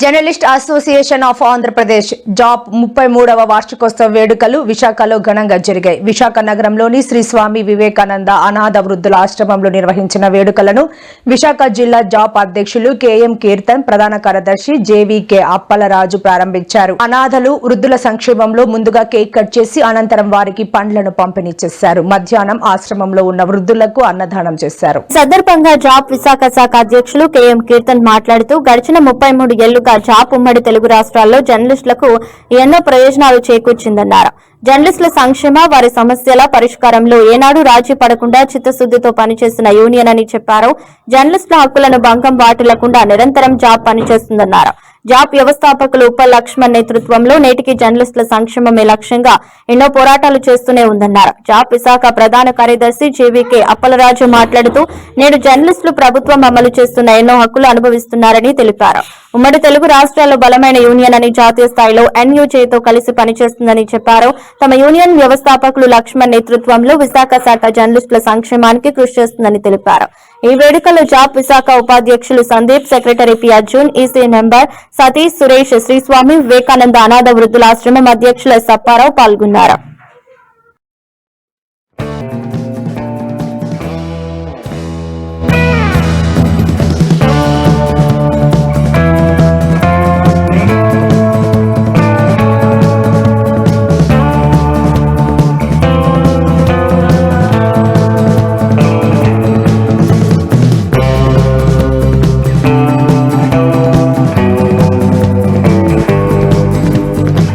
Journalist association of Andhra Pradesh JAP ముప్పై మూడవ వార్షికోత్సవ వేడుకలు విశాఖలో ఘనంగా జరిగాయి. విశాఖ నగరంలోని శ్రీ స్వామి వివేకానంద అనాథ వృద్ధుల ఆశ్రమంలో నిర్వహించిన వేడుకలను విశాఖ జిల్లా జాబ్ అధ్యక్షులు కెఎం కీర్తన్ ప్రధాన కార్యదర్శి జేవీకే అప్పలరాజు ప్రారంభించారు. అనాథలు వృద్ధుల సంక్షేమంలో ముందుగా కేక్ కట్ చేసి అనంతరం వారికి పండ్లను పంపిణీ చేశారు. మధ్యాహ్నం ఆశ్రమంలో ఉన్న వృద్ధులకు అన్నదానం చేశారు. సందర్భంగా జాబ్ విశాఖ శాఖ అధ్యక్షులు కెఎం కీర్తన్ మాట్లాడుతూ గడిచిన ముప్పై మూడు ఏళ్ళుగా జాబ్ ఉమ్మడి తెలుగు రాష్ట్రాల్లో జర్నలిస్టులకు ఎన్నో ప్రయోజనాలు చేకూర్చిందన్నారు. జర్నలిస్టుల సంక్షేమ వారి సమస్యల పరిష్కారంలో ఏనాడు రాజీ పడకుండా చిత్తశుద్దితో పనిచేసిన యూనియన్ అని చెప్పారు. జర్నలిస్టుల హక్కులను భంగం వాటిల్లకుండా నిరంతరం జాబ్ పనిచేస్తుందన్నారు. జాబ్ వ్యవస్థాపకులు ఉప లక్ష్మణ్ నేతృత్వంలో నేటికి జర్నలిస్టుల సంక్షేమమే లక్ష్యంగా ఎన్నో పోరాటాలు చేస్తూనే ఉందన్నారు. జాబ్ విశాఖ ప్రధాన కార్యదర్శి జీవీకే అప్పలరాజు మాట్లాడుతూ నేడు జర్నలిస్టులు ప్రభుత్వం అమలు చేస్తున్న ఎన్నో హక్కులు అనుభవిస్తున్నారని తెలిపారు. ఉమ్మడి తెలుగు రాష్ట్రాల్లో బలమైన యూనియన్ అని జాతీయ స్థాయిలో ఎన్యూజేతో కలిసి పనిచేస్తుందని చెప్పారు. తమ యూనియన్ వ్యవస్థాపకులు లక్ష్మణ్ నేతృత్వంలో విశాఖ శాఖ జర్నలిస్టుల సంక్షేమానికి కృషి చేస్తుందని తెలిపారు. ఈ వేడుకలో జాబ్ విశాఖ ఉపాధ్యక్షులు Sandeep secretary P Arjun EC member Satish Suresh Sri Swami Vivekananda అనాథ వృద్ధుల ఆశ్రమం అధ్యక్షుల సప్పారావు పాల్గొన్నారు.